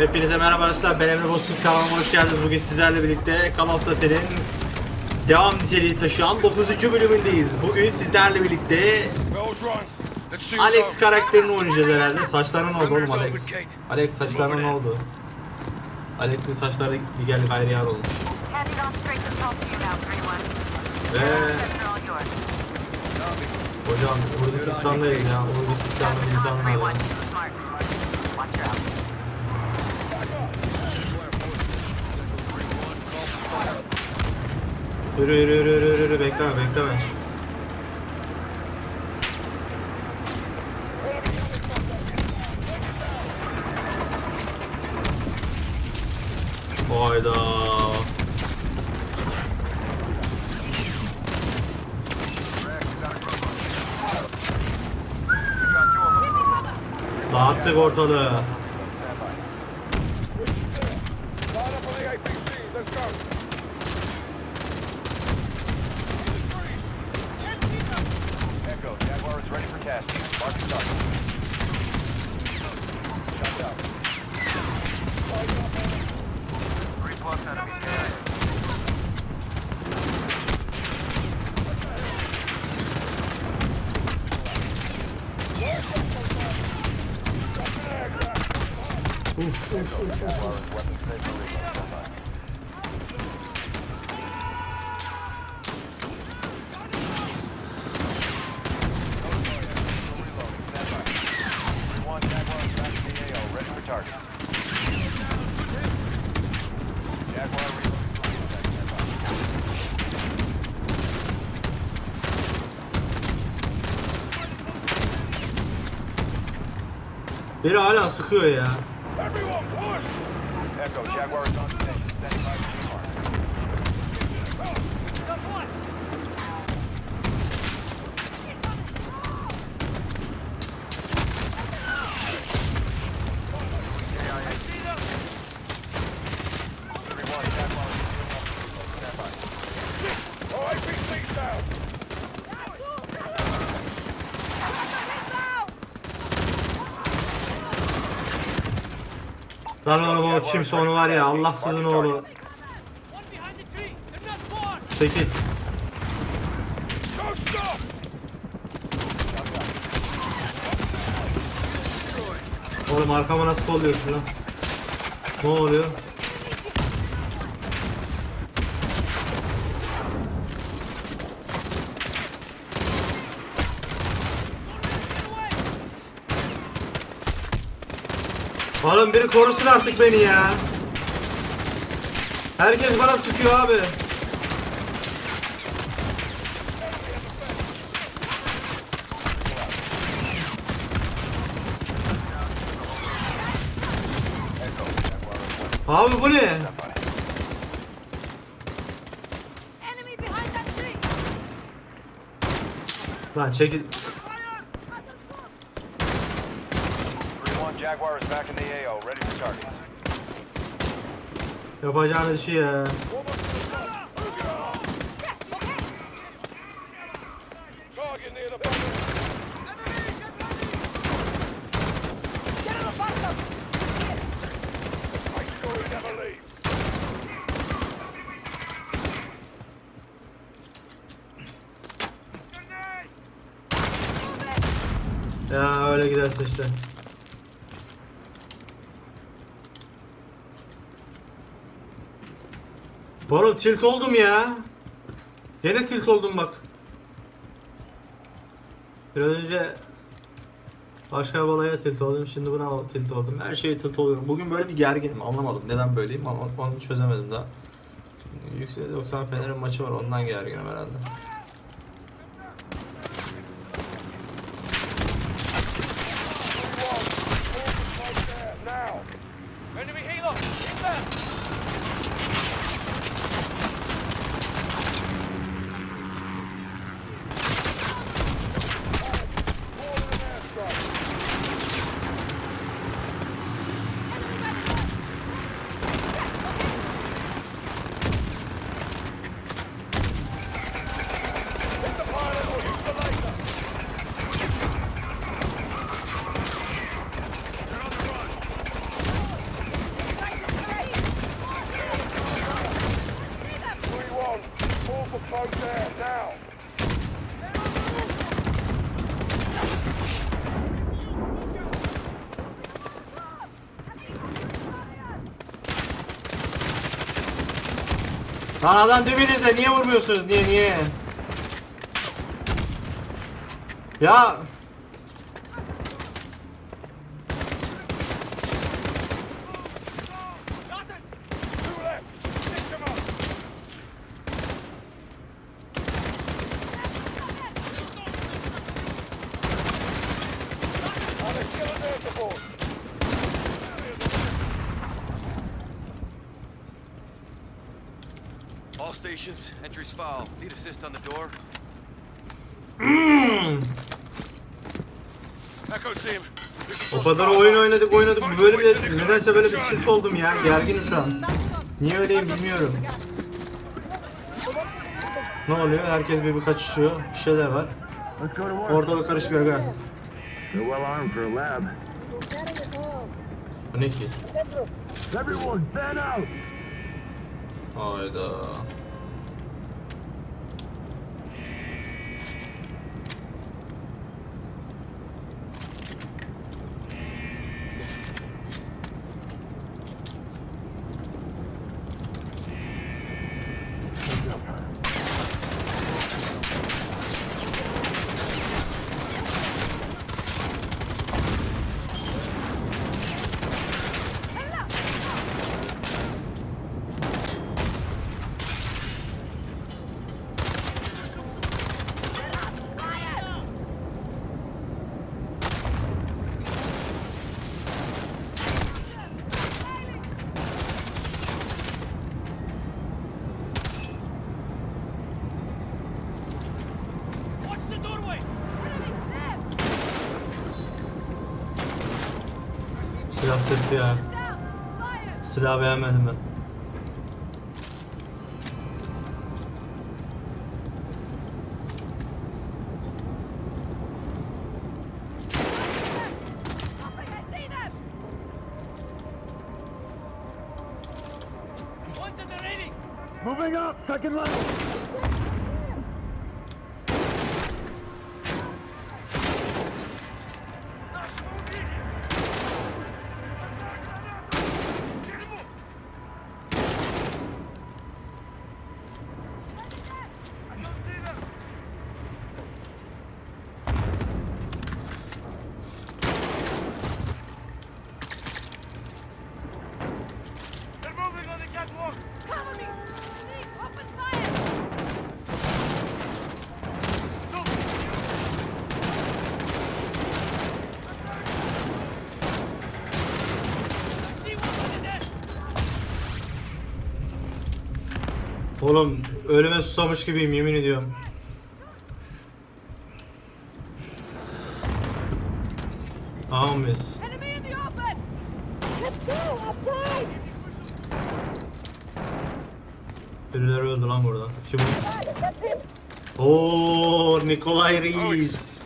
Hepinize merhaba arkadaşlar. Ben Emre Bozkurt kanalıma hoş geldiniz. Bugün sizlerle birlikte Call of Duty'nin devam niteliği taşıyan 9. bölümündeyiz. Bugün sizlerle birlikte Alex karakterini oynayacağız herhalde. Saçlarına ne oldu oğlum Alex? Alex saçlarına ne oldu? Alex'in saçları gel gayrı yar olmuş. Handing off straight control to you now, 3-1. Ve hocam Urzikistan'dayız ya. Urzikistan'da bir tane 3-1, var ya. too smart. Watch your out. Yürü yürü yürü yürü yürü, bekleme bekleme. Hayda. Dağıttık ortalığı. Jaguar reloading. Stand by. Biri hala sıkıyor ya. Lan oğlum o kimse onu var ya Allahsızın oğlu. Çekil. Oğlum arkama nasıl kolluyorsun lan? Ne oluyor? Oğlum biri korusun artık beni ya. Herkes bana sıkıyor abi. Abi bu ne? Lan çekil. 3-1 Jaguar is back in the AO, ready for target. Yapacağınız şey ya. Ya öyle giderse işte. Oğlum tilt oldum ya. Yine tilt oldum bak. Biraz önce başka bir olaya tilt oldum. Şimdi buna tilt oldum. Her şeye tilt oluyorum. Bugün böyle bir gerginim. Anlamadım neden böyleyim ama onu çözemedim daha. Yüksek 90 Fener'in maçı var. Ondan gerginim herhalde. Adam dibinizde niye vurmuyorsunuz? Niye niye? Ya All stations, entries foul. Need assist on the door. Echo team. o kadar oyun oynadık oynadık böyle bir nedense böyle bir tilt oldum ya gerginim şu an. Niye öyleyim bilmiyorum. Ne oluyor? Herkes bir bir kaçışıyor. Bir şeyler var. Ortalık karışık aga. They're well armed for a lab. Bu ne ki? Everyone, fan out! Hayda. Tırtı ya. Silah beğenmedim ben. Moving up, second level! They're moving on the catwalk. Cover me! Open fire! See one on the desk! Oğlum ölüme susamış gibiyim yemin ediyorum. Tamam mıyız? Enemy in the open! Let's go! Outside! Birileri öldü lan burada. Kim o? Oo Nikolay Reis.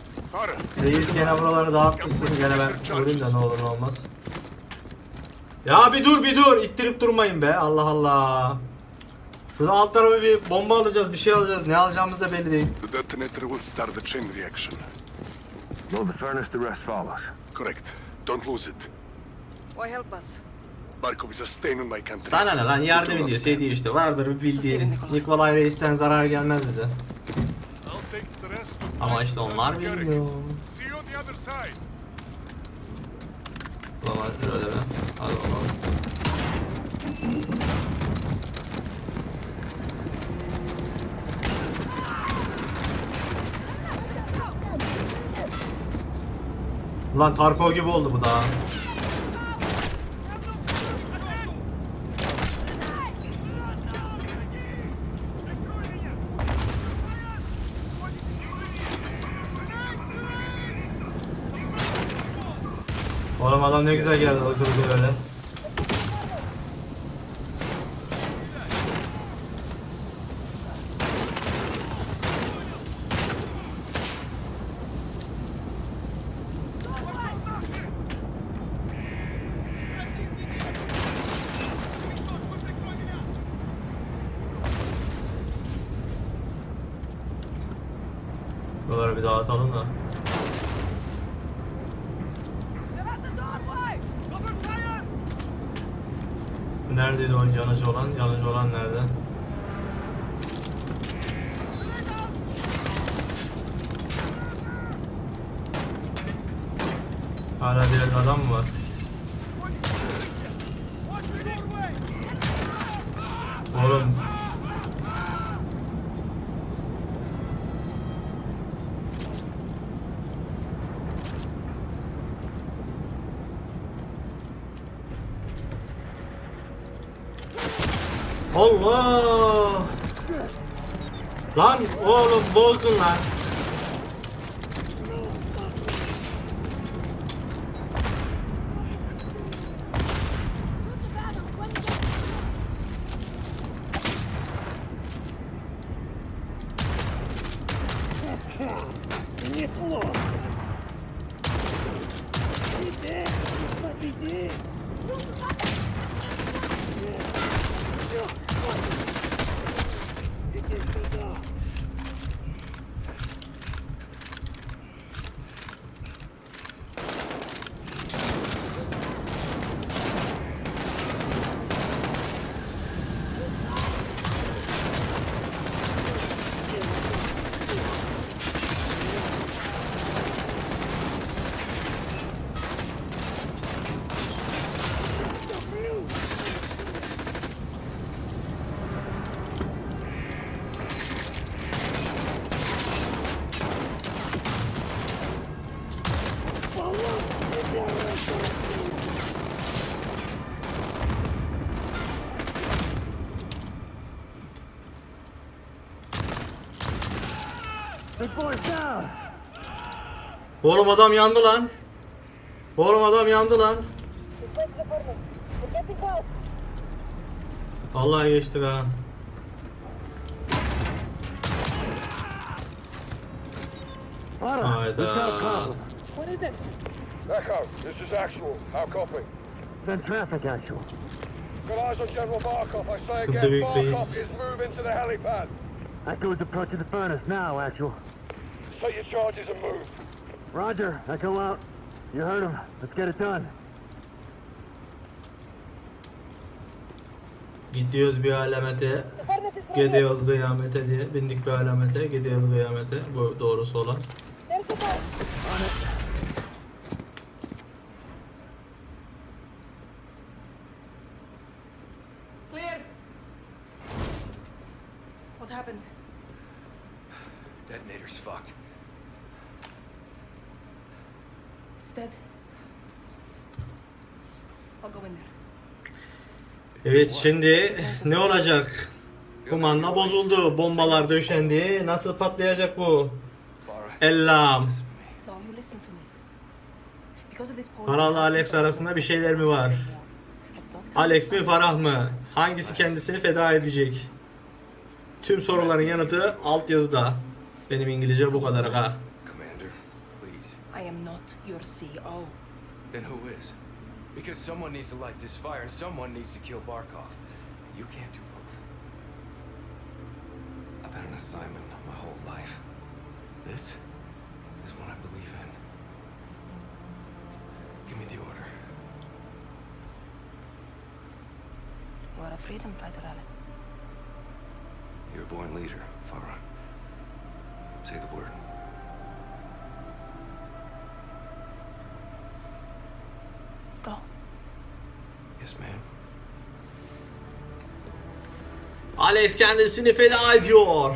Reis gene buraları dağıtmışsın. Gene ben öleyim de ne olur ne olmaz. Ya bir dur bir dur. İttirip durmayın be. Allah Allah. Şurada alt tarafa bir bomba alacağız, bir şey alacağız. Ne alacağımız da belli değil. The detonator will start the chain reaction. Load the furnace, the rest follows. Correct. Don't lose it. Why help us? Barkov is a stain on my country. Sana ne lan yardım ediyor. Şey diyor işte. Vardır bir bildiğin. Nikolay Reis'ten zarar gelmez bize. Ama işte onlar bilmiyor. See you on the other side. Ulan şöyle be. Hadi bakalım. Lan Tarkov gibi oldu bu da. Oğlum adam ne güzel geldi oturdu böyle. Şuraları bir dağıtalım da. Neredeydi o yanıcı olan? Yanıcı olan nerede? Hala bir adam mı var? Oğlum Allah! Lan oğlum bozdun lan. Big Oğlum adam yandı lan. Oğlum adam yandı lan. Vallahi geçtik ha. Hayda. What is it? Echo, this is actual. How copy? Send traffic actual. Got eyes on General Barkov. I say again, Barkov is moving to the helipad. Echo is approaching the furnace now, actual. Set your charges and move. Roger, Echo out. You heard him. Let's get it done. Gidiyoruz bir alamete. Gidiyoruz kıyamete diye. Bindik bir alamete. Gidiyoruz kıyamete. Bu doğrusu olan. Evet şimdi ne olacak? Kumanda bozuldu. Bombalar döşendi. Nasıl patlayacak bu? Farah. Ellam. Poison, Farah'la Alex arasında bir şeyler mi var? Alex mi Farah mı? Hangisi kendisini feda edecek? Tüm soruların yanıtı altyazıda. Benim İngilizce bu kadar ha. Commander, please. I am not your CEO. Then who is? Because someone needs to light this fire and someone needs to kill Barkov. You can't do both. I've had an assignment my whole life. This is one I believe in. Give me the order. You are a freedom fighter, Alex. You're a born leader, Farah. Say the word. Alex kendisini feda ediyor.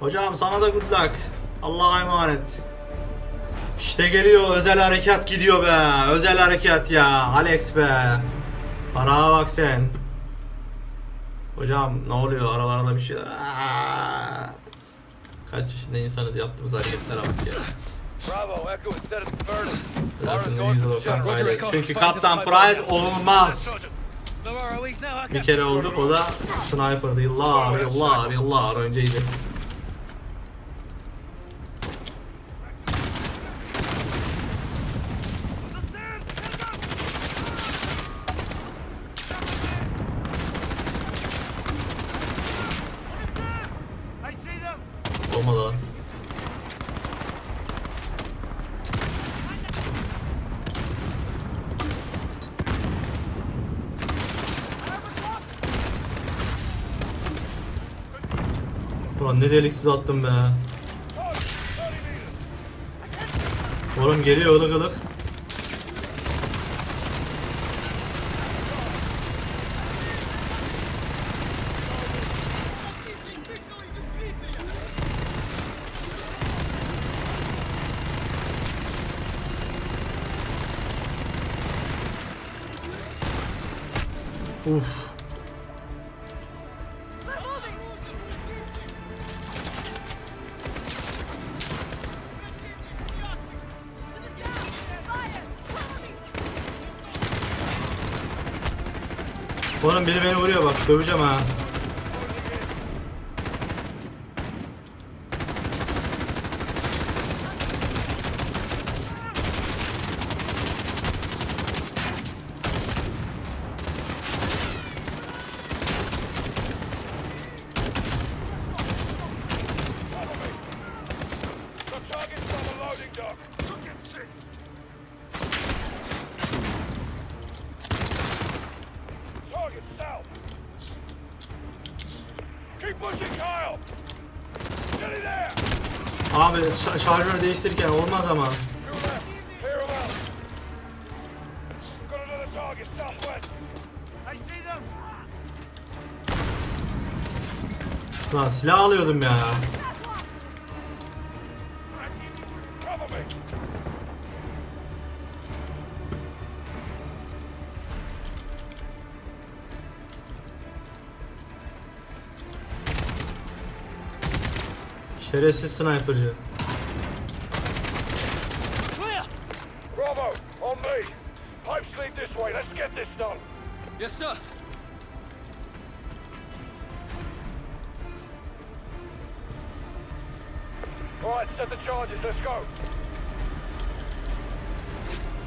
Hocam sana da good luck. Allah'a emanet. İşte geliyor özel harekat gidiyor be. Özel harekat ya. Alex be. Para bak sen. Hocam ne oluyor aralarda bir şeyler. Aa! Kaç yaşında insanız yaptığımız hareketlere bak ya. Bravo, Echo is dead at the furnace. Farah's Zaten going to the %90 generator. kaydet. Çünkü Kaptan Price olmaz. Bir kere olduk o da sniper'dı yıllar yıllar yıllar önceydi. I see Ulan ne deliksiz attım be. Oğlum geliyor ılık ılık. Uf. Oğlum biri beni vuruyor bak döveceğim ha. I see them. Lan silah alıyordum ya. Şerefsiz sniper'cı.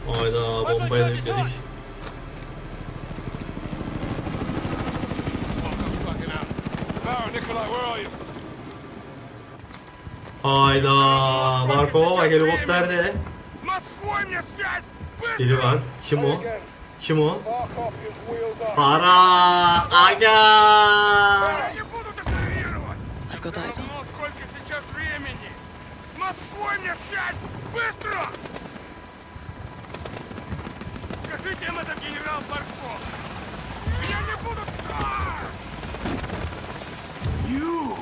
Hayda bombayı da yükledik. Hayda Markova bak helikopterde. Biri var. Kim o? Kim o? Para! Aga! I've got eyes on. С Москвой мне связь! Быстро! Скажите им это генерал Барков! Я не буду... А! You!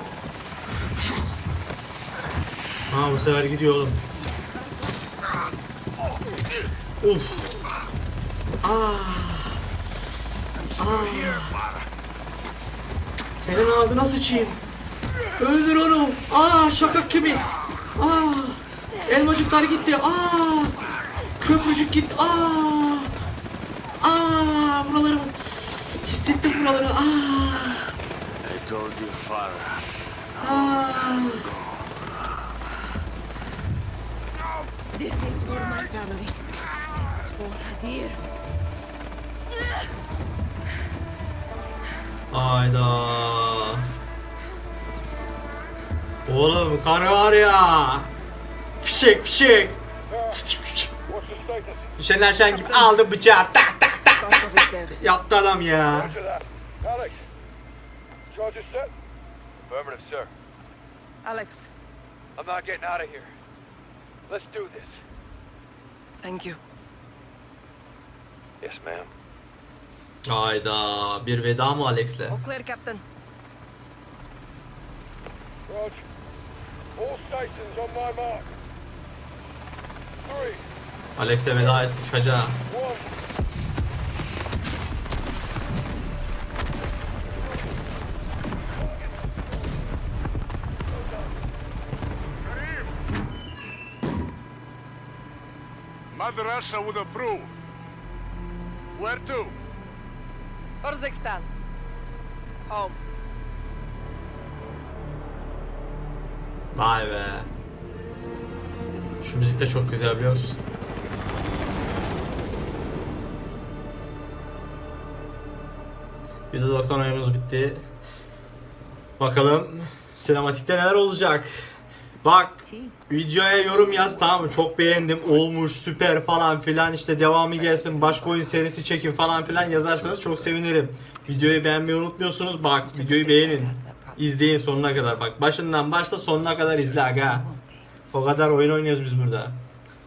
Ha bu sefer gidiyor oğlum. Uf. Ah. Senin ağzına sıçayım. Öldür onu. Aa şakak kemik. Aa. Elmacıklar gitti. Aa. Köprücük gitti. Aa. Aa buraları hissettim buraları. Aa. I told you, Farah. Aa. This is for my family. This is for Hadir. Hayda. Oğlum kar var ya. Fişek fişek. What's the status? Şener Şen gibi aldı bıçağı tak tak tak tak dead. yaptı adam ya. Alex, charges set? Affirmative, sir. Alex, I'm not getting out of here. Let's do this. thank you. Yes, ma'am. Hayda bir veda mı Alex'le? All clear, Captain. Roger. All stations on my mark. Three, Alex'e veda ettik haca. Mother Russia would approve. Where to? Urzikstan. Home. Vay be. Şu müzik de çok güzel biliyor musun? %90 oyunumuz bitti. Bakalım sinematikte neler olacak. Bak videoya yorum yaz tamam mı? Çok beğendim, olmuş, süper falan filan işte devamı gelsin, başka oyun serisi çekin falan filan yazarsanız çok sevinirim. Videoyu beğenmeyi unutmuyorsunuz. Bak videoyu beğenin. İzleyin sonuna kadar bak. Başından başla sonuna kadar izle aga. O kadar oyun oynuyoruz biz burada.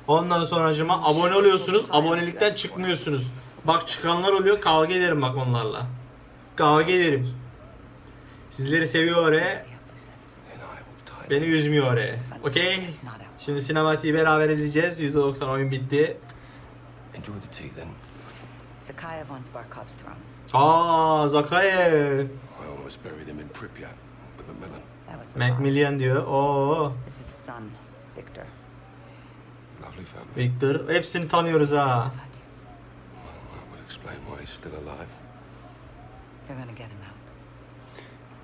Ondan sonra acıma abone oluyorsunuz. Abonelikten çıkmıyorsunuz. Bak çıkanlar oluyor. Kavga ederim bak onlarla. Kavga ederim. Sizleri seviyor oraya. Beni üzmüyor oraya. Okey. Şimdi sinematiği beraber izleyeceğiz. %90 oyun bitti. Enjoy the tea then. Sakaya von Sparkov's throne. Aa Zakaye. I almost buried him in Pripyat with Macmillan. Diyor. Oo. This is the son, Victor. Lovely family. Victor. Hepsini tanıyoruz ha. Tears. That would explain why he's still alive. They're gonna get him out.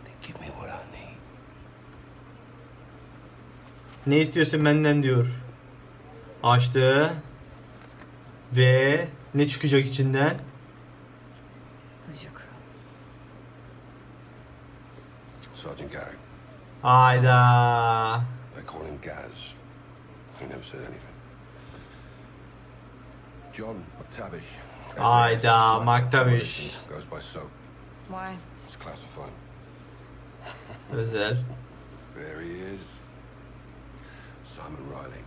They give me what I need. Ne istiyorsun benden diyor. Açtı. Ve ne çıkacak içinden? Who's your crew? Sergeant Gary. Hayda. They call him Gaz. He never said anything. John McTavish. Hayda, SAS, McTavish. Goes by soap. Why? It's classified. Özel. There he is. Simon Riley.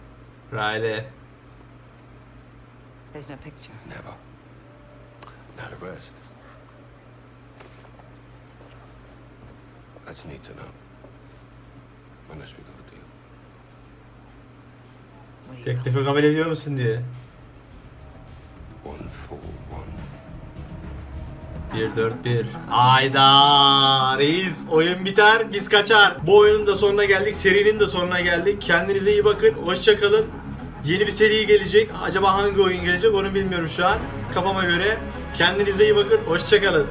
Riley. There's no picture. Never. Now the rest. That's neat to know. Unless we got Teklifi kabul ediyor musun diye. One for one. 1-4-1. Hayda reis oyun biter biz kaçar. Bu oyunun da sonuna geldik. Serinin de sonuna geldik. Kendinize iyi bakın. Hoşça kalın. Yeni bir seri gelecek. Acaba hangi oyun gelecek onu bilmiyorum şu an. Kafama göre. Kendinize iyi bakın. Hoşça kalın.